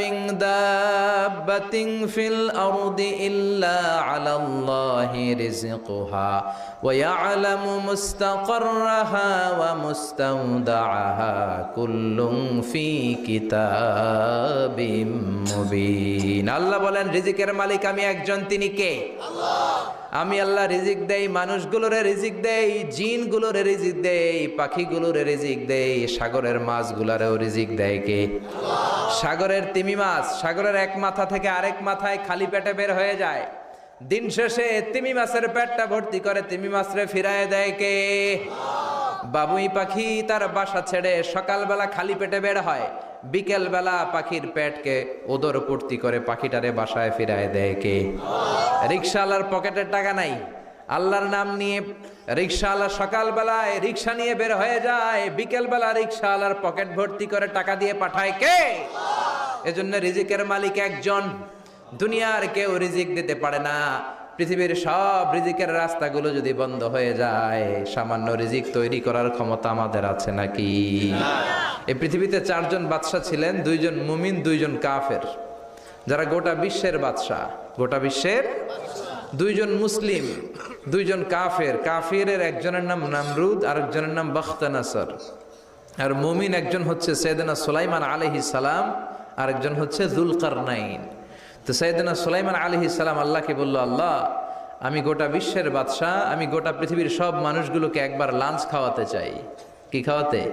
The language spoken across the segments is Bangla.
মিন দাব্বাতিন ফিল আরদি ইল্লা আলাল্লাহি রিযকুহা ওয়া ইয়ালামু মুস্তাকাররাহা ওয়া মুস্তাওদাআহা আল্লাহ বলেন, রিজিকের মালিক আমি একজন, তিনি কে? আমি আল্লাহ রিজিক দেই, মানুষগুলোরে রিজিক দেই, জিনগুলোরে রিজিক দেই, পাখিগুলোরে রিজিক দেই, সাগরের মাছগুলারেও রিজিক দেয় কে? আল্লাহ সাগরের তিমি মাছ, সাগরের এক মাথা থেকে আরেক মাথায় খালি পেটে বের হয়ে যায়। দিন শেষে তিমি মাছের পেটটা ভর্তি করে, তিমি মাছরে ফিরায় দেয় কে? বাবুই পাখি তার বাসা ছেড়ে সকালবেলা খালি পেটে বের হয়। বিকেল বেলা পাখির পেটকে ওদর পূর্তি করে পাখিটারে বাসায় ফিরায় দেয় কে? রিক্সাওয়ালার পকেটের টাকা নাই। আল্লাহর নাম নিয়ে রিক্সাওয়ালা সকালবেলায় রিক্সা নিয়ে বের হয়ে যায়, বিকেলবেলা রিক্সাওয়ালার পকেট ভর্তি করে টাকা দিয়ে পাঠায় কে? এজন্য রিজিকের মালিক একজন। দুনিয়ার কেউ রিজিক দিতে পারে না। পৃথিবীর সব রিজিকের রাস্তাগুলো যদি বন্ধ হয়ে যায়, সামান্য রিজিক তৈরি করার ক্ষমতা আমাদের আছে নাকি? এই পৃথিবীতে চারজন বাদশাহ ছিলেন, দুইজন মুমিন, দুইজন কাফের। যারা গোটা বিশ্বের বাদশাহ, গোটা বিশ্বের দুইজন মুসলিম। দুইজন কাফের, কাফিরের একজনের নাম নামরুদ আর একজনের নাম বখতানাসর। আর মুমিন একজন হচ্ছে সৈয়দনা সুলাইমান আলহি সালাম আর একজন হচ্ছে জুলকার নাইন তো সৈয়দনা সুলাইমান আলহি সালাম আল্লাহকে বলল, আল্লাহ, আমি গোটা বিশ্বের বাদশাহ, আমি গোটা পৃথিবীর সব মানুষগুলোকে একবার লাঞ্চ খাওয়াতে চাই। কি খাওয়াতে?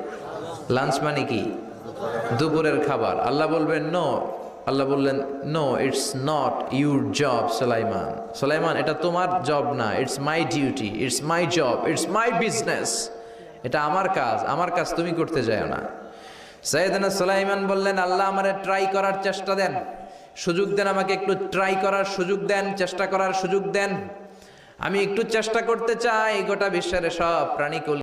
লাঞ্চ মানে কি? দুপুরের খাবার। আল্লাহ বলবেন, নো আল্লাহ বললেন no it's not your job Sulaiman. Sulaiman, এটা তোমার জব না it's my duty it's my job it's my business এটা আমার কাজ আমার কাজ তুমি করতে যাও না। সৈয়দনা সুলাইমান বললেন, আল্লাহ আমারে ট্রাই করার চেষ্টা দেন। সুযোগ দেন আমাকে একটু ট্রাই করার সুযোগ দেন, চেষ্টা করার সুযোগ দেন। আমি একটু চেষ্টা করতে চাই, গোটা বিশ্বের সব প্রাণী